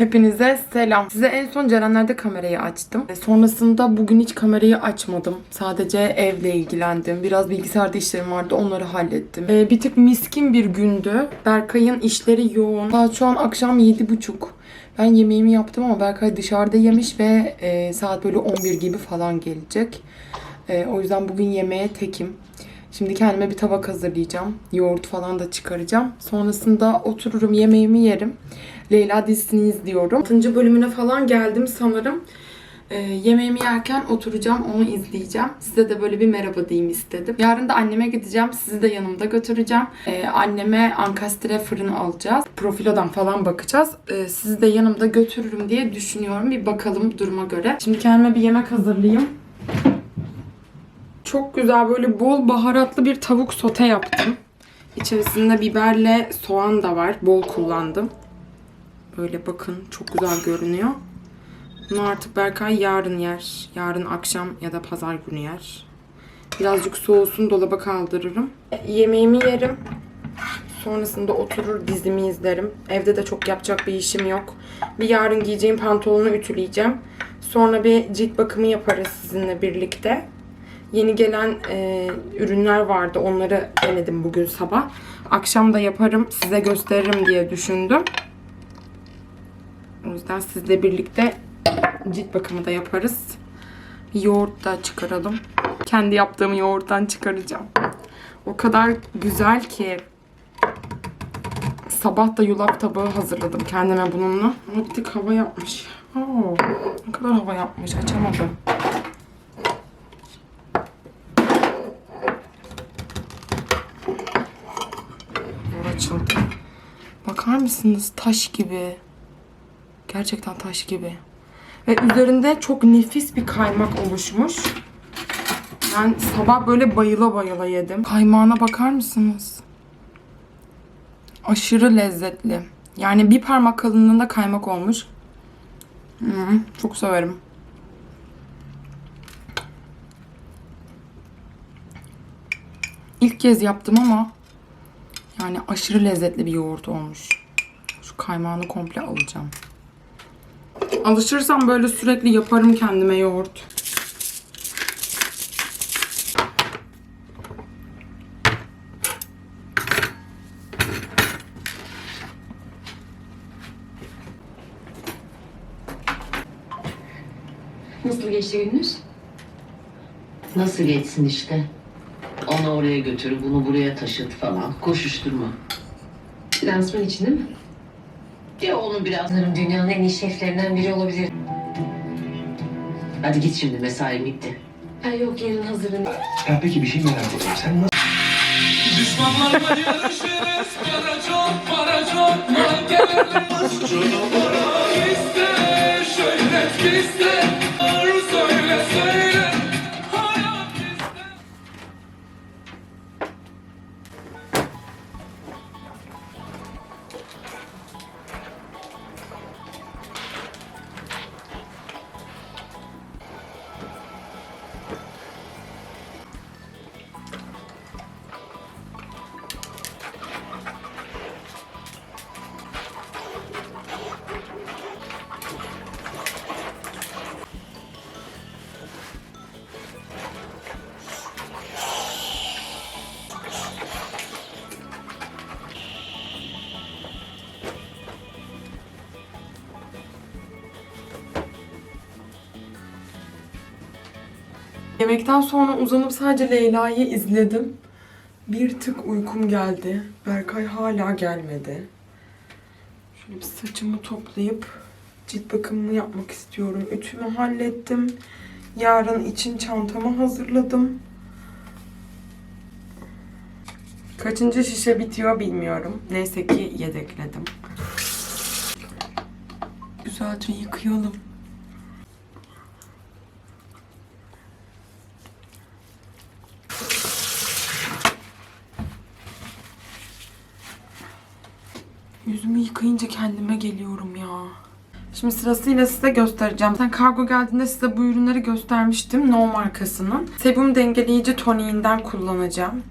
Hepinize selam. Size en son Cerenler'de kamerayı açtım. E, Sonrasında bugün hiç kamerayı açmadım. Sadece evle ilgilendim. Biraz bilgisayarda işlerim vardı. Onları hallettim. E, bir tık miskin bir gündü. Berkay'ın işleri yoğun. Saat şu an akşam 7.30. Ben yemeğimi yaptım ama Berkay dışarıda yemiş ve e, saat böyle 11 gibi falan gelecek. E, o yüzden bugün yemeğe tekim. Şimdi kendime bir tabak hazırlayacağım. Yoğurt falan da çıkaracağım. Sonrasında otururum yemeğimi yerim. Leyla dizisini izliyorum. 6. bölümüne falan geldim sanırım. Ee, yemeğimi yerken oturacağım, onu izleyeceğim. Size de böyle bir merhaba diyeyim istedim. Yarın da anneme gideceğim, sizi de yanımda götüreceğim. Ee, anneme ankastre fırın alacağız. Profilodan falan bakacağız. Ee, sizi de yanımda götürürüm diye düşünüyorum. Bir bakalım duruma göre. Şimdi kendime bir yemek hazırlayayım. Çok güzel böyle bol baharatlı bir tavuk sote yaptım. İçerisinde biberle soğan da var. Bol kullandım. Böyle bakın çok güzel görünüyor. Bunu artık Berkay yarın yer. Yarın akşam ya da pazar günü yer. Birazcık soğusun dolaba kaldırırım. Yemeğimi yerim. Sonrasında oturur dizimi izlerim. Evde de çok yapacak bir işim yok. Bir yarın giyeceğim pantolonu ütüleyeceğim. Sonra bir cilt bakımı yaparız sizinle birlikte. Yeni gelen e, ürünler vardı. Onları denedim bugün sabah. Akşam da yaparım. Size gösteririm diye düşündüm. O yüzden sizle birlikte cilt bakımı da yaparız. Yoğurt da çıkaralım. Kendi yaptığım yoğurttan çıkaracağım. O kadar güzel ki sabah da yulaf tabağı hazırladım kendime bununla. Ama bir tık hava yapmış. Oo, ne kadar hava yapmış. Açamadım. Bakar mısınız? Taş gibi. Gerçekten taş gibi. Ve üzerinde çok nefis bir kaymak oluşmuş. Ben sabah böyle bayıla bayıla yedim. Kaymağına bakar mısınız? Aşırı lezzetli. Yani bir parmak kalınlığında kaymak olmuş. Hı, çok severim. İlk kez yaptım ama yani aşırı lezzetli bir yoğurt olmuş. Kaymağını komple alacağım. Alışırsam böyle sürekli yaparım kendime yoğurt. Nasıl geçti gününüz? Nasıl geçsin işte? Onu oraya götür, bunu buraya taşıt falan. Koşuşturma. Lansman için değil mi? Ya onu biraz... Sanırım dünyanın en iyi şeflerinden biri olabilir. Hadi git şimdi mesai bitti. Ay yok yarın hazırım. Ya peki bir şey merak ediyorum. Sen nasıl Düşmanlarla yarışırız Para çok para çok Mal geliriz Para iste Şöhret bizde Doğru söyle söyle Yemekten sonra uzanıp sadece Leyla'yı izledim. Bir tık uykum geldi. Berkay hala gelmedi. Şöyle bir saçımı toplayıp cilt bakımını yapmak istiyorum. Ütümü hallettim. Yarın için çantamı hazırladım. Kaçıncı şişe bitiyor bilmiyorum. Neyse ki yedekledim. Güzelce yıkayalım. Yıkayınca kendime geliyorum ya. Şimdi sırasıyla size göstereceğim. Sen kargo geldiğinde size bu ürünleri göstermiştim. No markasının. Sebum dengeleyici toniğinden kullanacağım.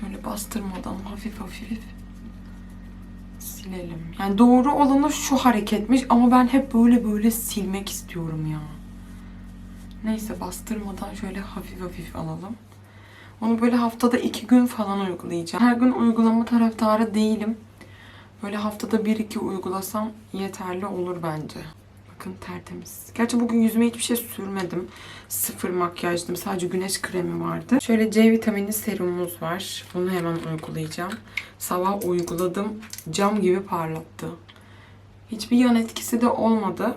Şöyle bastırmadan hafif hafif Silelim. Yani doğru olanı şu hareketmiş ama ben hep böyle böyle silmek istiyorum ya. Neyse bastırmadan şöyle hafif hafif alalım. Onu böyle haftada iki gün falan uygulayacağım. Her gün uygulama taraftarı değilim. Böyle haftada bir iki uygulasam yeterli olur bence. Bakın tertemiz. Gerçi bugün yüzüme hiçbir şey sürmedim. Sıfır makyajdım. Sadece güneş kremi vardı. Şöyle C vitamini serumumuz var. Bunu hemen uygulayacağım. Sabah uyguladım. Cam gibi parlattı. Hiçbir yan etkisi de olmadı.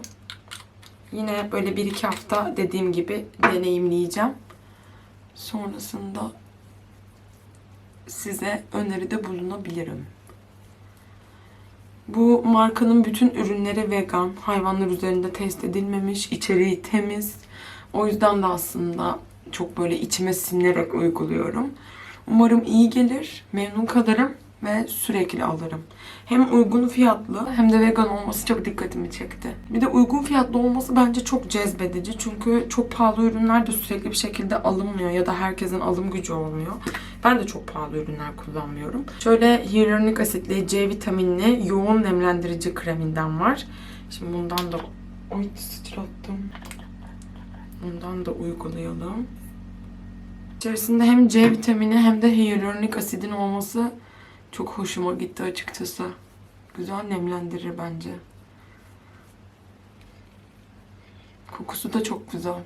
Yine böyle bir iki hafta dediğim gibi deneyimleyeceğim. Sonrasında size öneride bulunabilirim. Bu markanın bütün ürünleri vegan, hayvanlar üzerinde test edilmemiş, içeriği temiz. O yüzden de aslında çok böyle içime sinerek uyguluyorum. Umarım iyi gelir, memnun kalırım ve sürekli alırım. Hem uygun fiyatlı hem de vegan olması çok dikkatimi çekti. Bir de uygun fiyatlı olması bence çok cezbedici. Çünkü çok pahalı ürünler de sürekli bir şekilde alınmıyor ya da herkesin alım gücü olmuyor. Ben de çok pahalı ürünler kullanmıyorum. Şöyle hyaluronik asitli C vitaminli yoğun nemlendirici kreminden var. Şimdi bundan da Oy sıçrattım. Bundan da uygulayalım. İçerisinde hem C vitamini hem de hyaluronik asidin olması çok hoşuma gitti açıkçası. Güzel nemlendirir bence. Kokusu da çok güzel.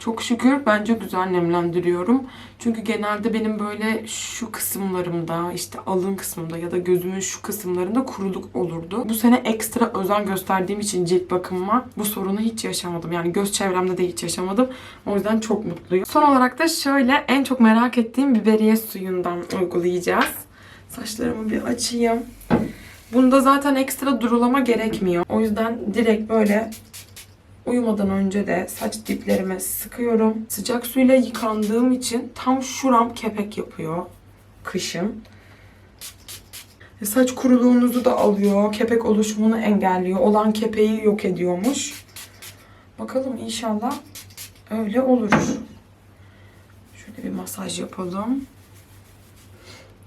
Çok şükür bence güzel nemlendiriyorum. Çünkü genelde benim böyle şu kısımlarımda işte alın kısmımda ya da gözümün şu kısımlarında kuruluk olurdu. Bu sene ekstra özen gösterdiğim için cilt bakımıma bu sorunu hiç yaşamadım. Yani göz çevremde de hiç yaşamadım. O yüzden çok mutluyum. Son olarak da şöyle en çok merak ettiğim biberiye suyundan uygulayacağız. Saçlarımı bir açayım. Bunda zaten ekstra durulama gerekmiyor. O yüzden direkt böyle Uyumadan önce de saç diplerime sıkıyorum. Sıcak suyla yıkandığım için tam şuram kepek yapıyor kışın. E, Saç kuruluğunuzu da alıyor. Kepek oluşumunu engelliyor. Olan kepeği yok ediyormuş. Bakalım inşallah öyle olur. Şöyle bir masaj yapalım.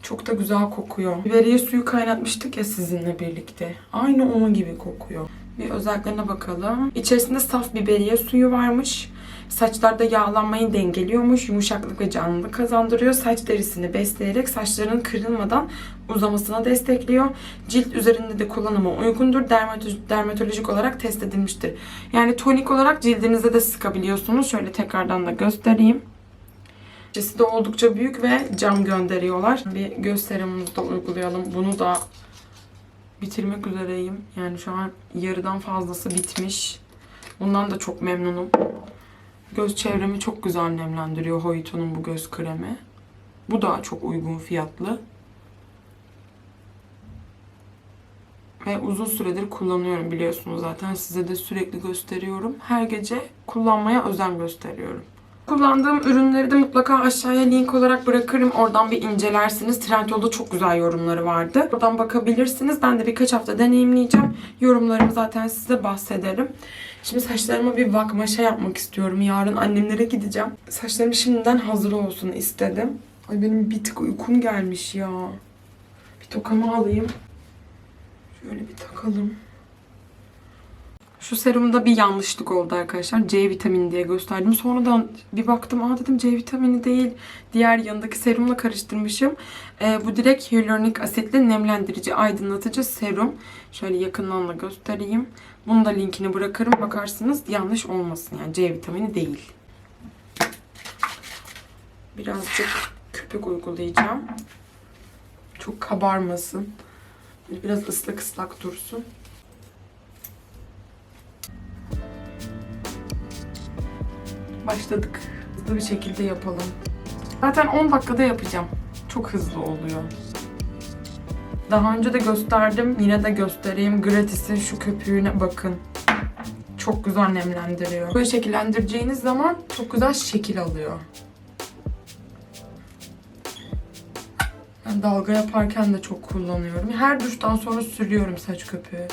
Çok da güzel kokuyor. Biberiye suyu kaynatmıştık ya sizinle birlikte. Aynı onun gibi kokuyor. Bir özelliklerine bakalım. İçerisinde saf biberiye suyu varmış. Saçlarda yağlanmayı dengeliyormuş. Yumuşaklık ve canlılık kazandırıyor. Saç derisini besleyerek saçların kırılmadan uzamasına destekliyor. Cilt üzerinde de kullanıma uygundur. Dermato- dermatolojik olarak test edilmiştir. Yani tonik olarak cildinize de sıkabiliyorsunuz. Şöyle tekrardan da göstereyim. İçerisi de oldukça büyük ve cam gönderiyorlar. Bir göz serumumuzu uygulayalım. Bunu da bitirmek üzereyim. Yani şu an yarıdan fazlası bitmiş. Bundan da çok memnunum. Göz çevremi çok güzel nemlendiriyor Hoito'nun bu göz kremi. Bu da çok uygun fiyatlı. Ve uzun süredir kullanıyorum biliyorsunuz zaten. Size de sürekli gösteriyorum. Her gece kullanmaya özen gösteriyorum. Kullandığım ürünleri de mutlaka aşağıya link olarak bırakırım. Oradan bir incelersiniz. Trendyol'da çok güzel yorumları vardı. Oradan bakabilirsiniz. Ben de birkaç hafta deneyimleyeceğim. Yorumlarımı zaten size bahsederim. Şimdi saçlarıma bir vakmaşa yapmak istiyorum. Yarın annemlere gideceğim. Saçlarım şimdiden hazır olsun istedim. Ay benim bir tık uykum gelmiş ya. Bir tokamı alayım. Şöyle bir takalım. Şu serumda bir yanlışlık oldu arkadaşlar. C vitamini diye gösterdim. Sonradan bir baktım. Aa dedim C vitamini değil. Diğer yanındaki serumla karıştırmışım. Ee, bu direkt hyaluronik asitli nemlendirici, aydınlatıcı serum. Şöyle yakından da göstereyim. Bunu da linkini bırakırım. Bakarsınız yanlış olmasın. Yani C vitamini değil. Birazcık köpük uygulayacağım. Çok kabarmasın. Biraz ıslak ıslak dursun. Başladık. Hızlı bir şekilde yapalım. Zaten 10 dakikada yapacağım. Çok hızlı oluyor. Daha önce de gösterdim. Yine de göstereyim. Gratis'in şu köpüğüne bakın. Çok güzel nemlendiriyor. Böyle şekillendireceğiniz zaman çok güzel şekil alıyor. Ben dalga yaparken de çok kullanıyorum. Her duştan sonra sürüyorum saç köpüğü.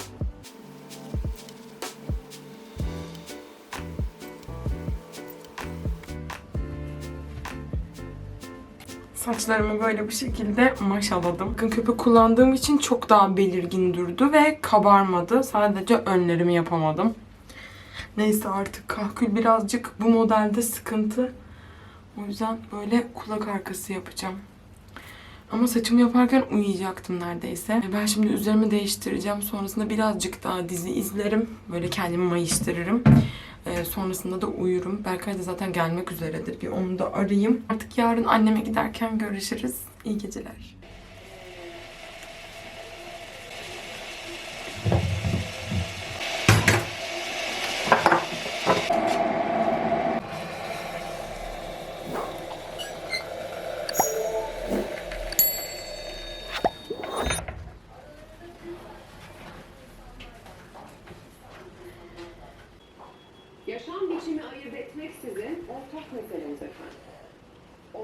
Saçlarımı böyle bu şekilde maşaladım. Bakın köpük kullandığım için çok daha belirgin durdu ve kabarmadı. Sadece önlerimi yapamadım. Neyse artık kahkül birazcık bu modelde sıkıntı. O yüzden böyle kulak arkası yapacağım. Ama saçımı yaparken uyuyacaktım neredeyse. Ben şimdi üzerimi değiştireceğim. Sonrasında birazcık daha dizi izlerim. Böyle kendimi mayıştırırım. Ee, sonrasında da uyurum. Berkay da zaten gelmek üzeredir. Bir onu da arayayım. Artık yarın anneme giderken görüşürüz. İyi geceler.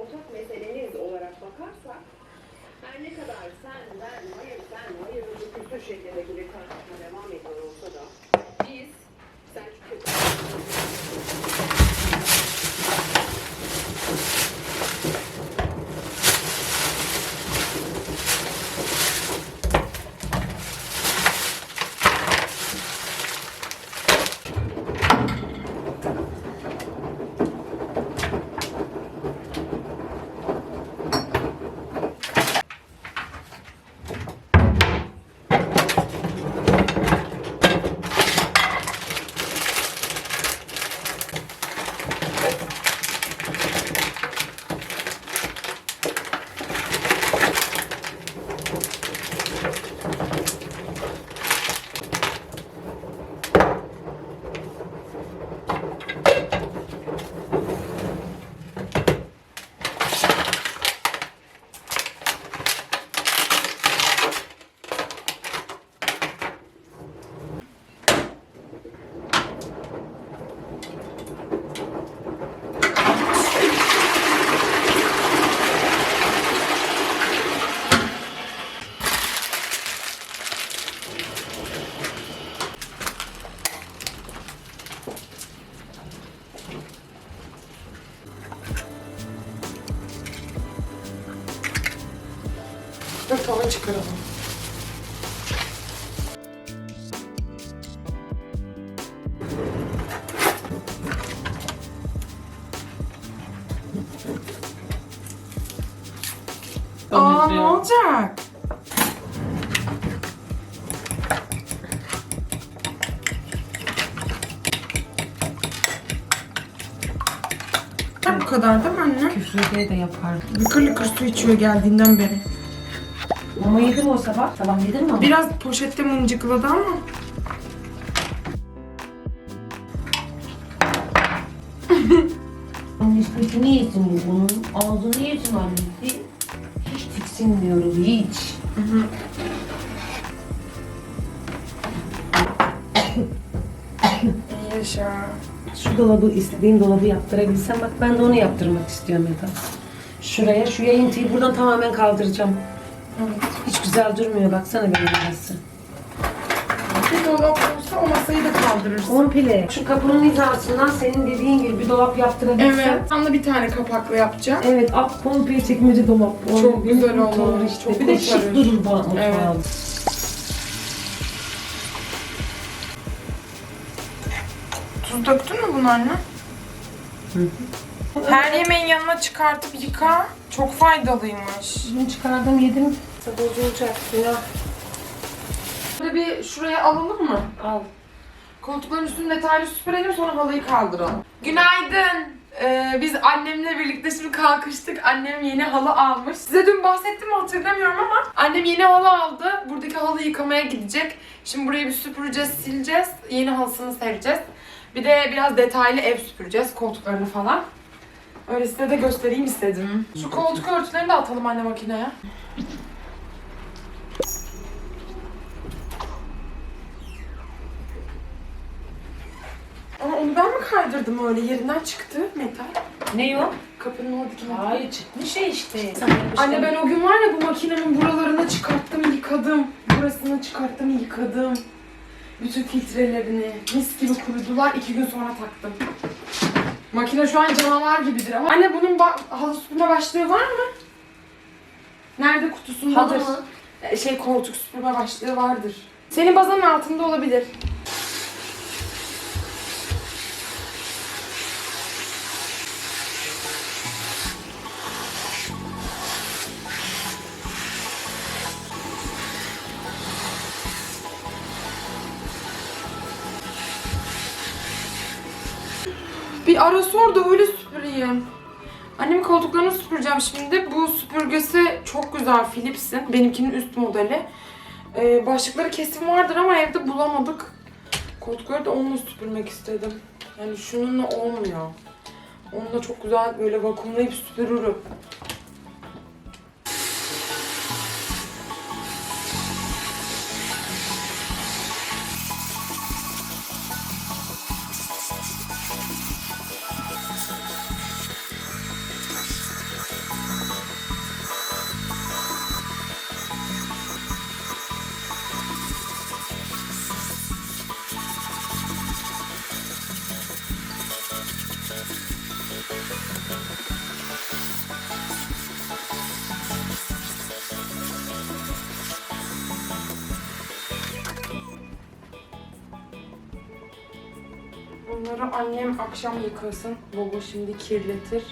Ortak meseleniz olarak bakarsak her ne kadar sen, ben, hayır, sen, hayır, bu küsur şeklindeki bir tartışma devam ediyor Ve tava çıkaralım. Aa ne olacak? Bu kadar değil mi anne? Küfrediye de yapar. Lıkır lıkır su içiyor geldiğinden beri. Mama yedin mi o sabah? Sabah yedin mi ama? Biraz poşette mıncıkladı ama. Annesi yesin bu bunun? Ağzını yesin annesi. Hiç tiksinmiyoruz hiç. Yaşa. Şu dolabı istediğim dolabı yaptırabilsem bak ben de onu yaptırmak istiyorum Eda. Şuraya şu yayıntıyı buradan tamamen kaldıracağım. Evet. Hiç güzel durmuyor baksana benim burası. Bir dolap olsa o masayı da kaldırırsın. Komple. Şu kapının hizasından senin dediğin gibi bir dolap yaptırabilsem. Evet. Sana bir tane kapaklı yapacağım. Evet, ak komple çekmece dolap. O Çok güzel olur, Işte. çok bir de şık durur bu. Evet. Tuz döktün mü bunu anne? Her yemeğin yanına çıkartıp yıka. Çok faydalıymış. Bunu çıkardım yedim. Bozulacak ya. Böyle bir şuraya alalım mı? Al. Koltukların üstünü detaylı süpürelim sonra halıyı kaldıralım. Günaydın. Ee, biz annemle birlikte şimdi kalkıştık. Annem yeni halı almış. Size dün bahsettim mi hatırlamıyorum ama annem yeni halı aldı. Buradaki halı yıkamaya gidecek. Şimdi burayı bir süpüreceğiz, sileceğiz. Yeni halısını sereceğiz. Bir de biraz detaylı ev süpüreceğiz, koltuklarını falan. Öyle size de göstereyim istedim. Şu koltuk örtülerini de atalım anne makineye. Ama onu ben mi kaydırdım öyle? Yerinden çıktı metal. Ne o? Kapının oradaki metal. Hayır çıkmış şey işte. Anne ben o gün var ya bu makinenin buralarını çıkarttım yıkadım. Burasını çıkarttım yıkadım. Bütün filtrelerini mis gibi kurudular. iki gün sonra taktım. Makine şu an canavar gibidir ama. Anne bunun halı süpürme başlığı var mı? Nerede kutusundadır? Halı mı? E, Şey koltuk süpürme başlığı vardır. Senin bazanın altında olabilir. Bir ara sor da öyle süpüreyim. Annemin koltuklarını süpüreceğim şimdi. Bu süpürgesi çok güzel Philips'in. Benimkinin üst modeli. Ee, başlıkları kesin vardır ama evde bulamadık. Koltukları da onunla süpürmek istedim. Yani şununla olmuyor. Onunla çok güzel böyle vakumlayıp süpürürüm. Bunları annem akşam yıkasın. Baba şimdi kirletir.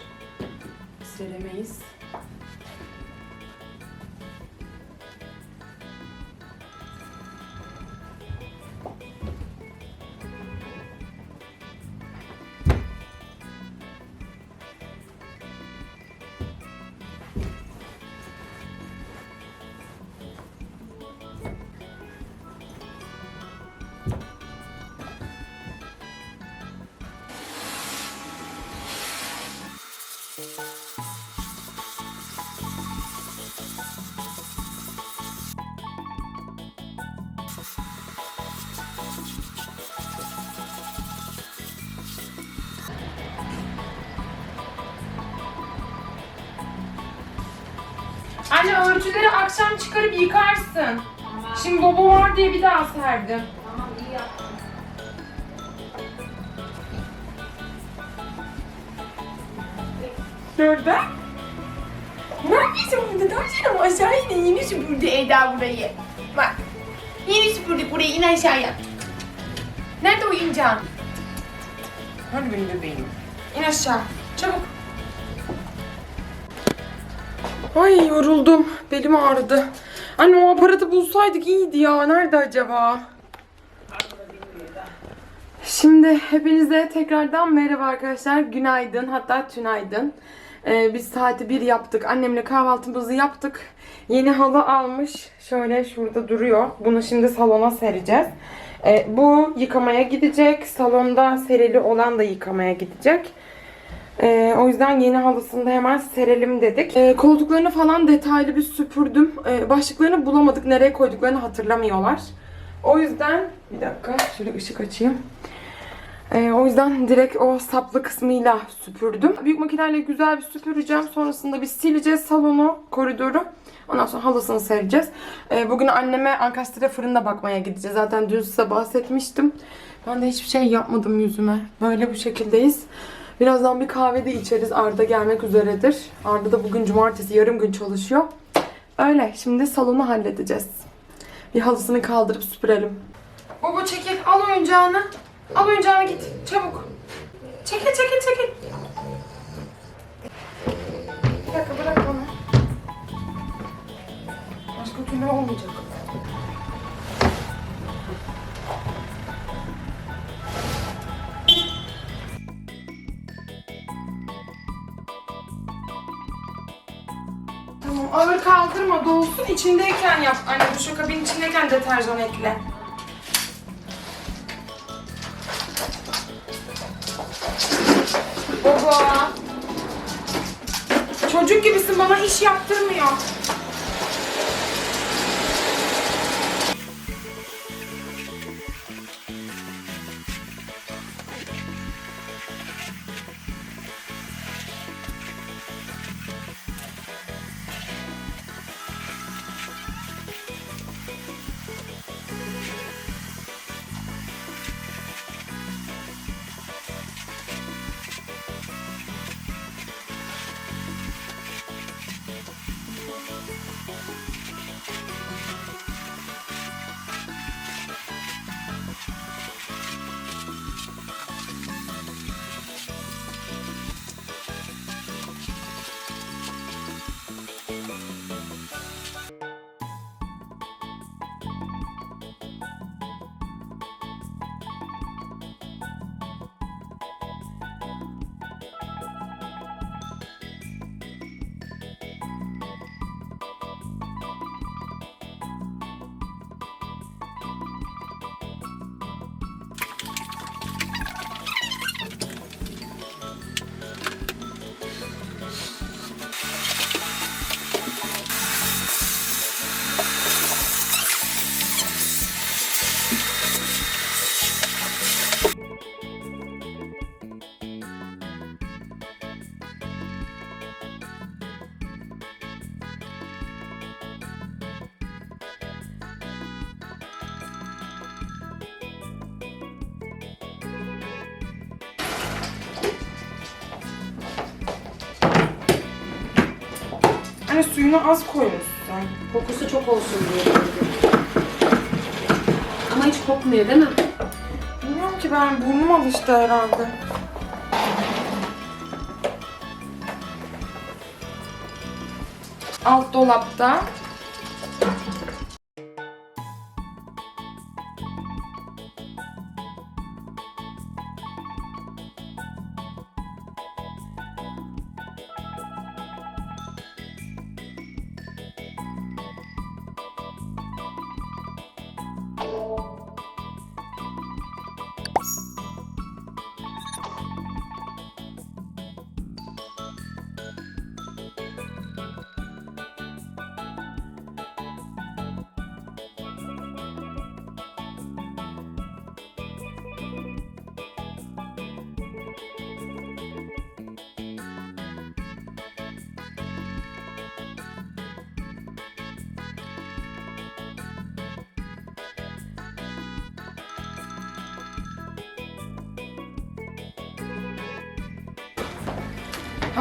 Seremeyiz. Anne örtüleri akşam çıkarıp yıkarsın. Şimdi baba var diye bir daha serdim. Nerede? Ne yapıyorsun burada? Tavşanım aşağı in. Yeni süpürdü Eda burayı. Bak. Yeni süpürdük burayı. in aşağıya. Nerede oyuncağın? Hadi benim bebeğim. İn aşağı. Çabuk. Ay yoruldum. Belim ağrıdı. Anne o aparatı bulsaydık iyiydi ya. Nerede acaba? Şimdi hepinize tekrardan merhaba arkadaşlar. Günaydın hatta tünaydın. Ee, biz saati bir yaptık. Annemle kahvaltımızı yaptık. Yeni halı almış. Şöyle şurada duruyor. Bunu şimdi salona sereceğiz. Ee, bu yıkamaya gidecek. Salonda serili olan da yıkamaya gidecek. Ee, o yüzden yeni halısını da hemen serelim dedik. Ee, koltuklarını falan detaylı bir süpürdüm. Ee, başlıklarını bulamadık. Nereye koyduklarını hatırlamıyorlar. O yüzden bir dakika şöyle ışık açayım. Ee, o yüzden direkt o saplı kısmıyla süpürdüm. Büyük makineyle güzel bir süpüreceğim. Sonrasında bir sileceğiz salonu, koridoru. Ondan sonra halısını sereceğiz. Ee, bugün anneme Ankastre fırında bakmaya gideceğiz. Zaten dün size bahsetmiştim. Ben de hiçbir şey yapmadım yüzüme. Böyle bu şekildeyiz. Birazdan bir kahve de içeriz. Arda gelmek üzeredir. Arda da bugün cumartesi yarım gün çalışıyor. Öyle. Şimdi salonu halledeceğiz. Bir halısını kaldırıp süpürelim. Baba çekil. Al oyuncağını. Al oyuncağını git. Çabuk. Çekil çekil çekil. Bir dakika bırak onu. Başka türlü olmayacak. Ağır kaldırma dolsun içindeyken yap. Anne duşakabinin içindeyken deterjan ekle. Baba. Çocuk gibisin bana iş yaptırmıyor. Hani suyunu az koymuşsun. Kokusu çok olsun diye. Ama hiç kokmuyor değil mi? Bilmiyorum ki ben burnum alıştı herhalde. Alt dolapta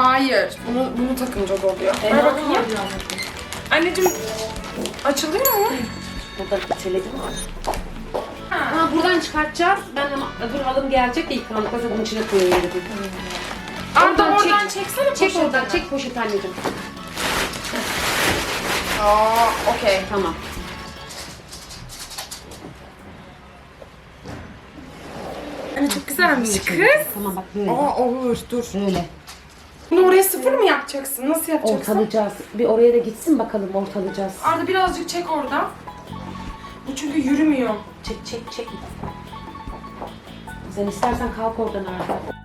Hayır. Bunu, bunu takınca da oluyor. Ver bakayım. Anneciğim açılıyor mu? Buradan iteledim. Ha, buradan çıkartacağız. Ben ama öbür halım gelecek de yıkandıktan sonra bunun içine koyuyorum dedim. Arda Oradan oradan çek. çeksene Çek poşetini. oradan, çek poşet anneciğim. Aa, okey. Tamam. Anne çok güzelmiş kız. Tamam bak böyle. Aa olur dur. Böyle. Bunu oraya sıfır mı yapacaksın? Nasıl yapacaksın? Ortalayacağız. Bir oraya da gitsin bakalım ortalayacağız. Arda birazcık çek oradan. Bu çünkü yürümüyor. Çek çek çek. Sen istersen kalk oradan Arda.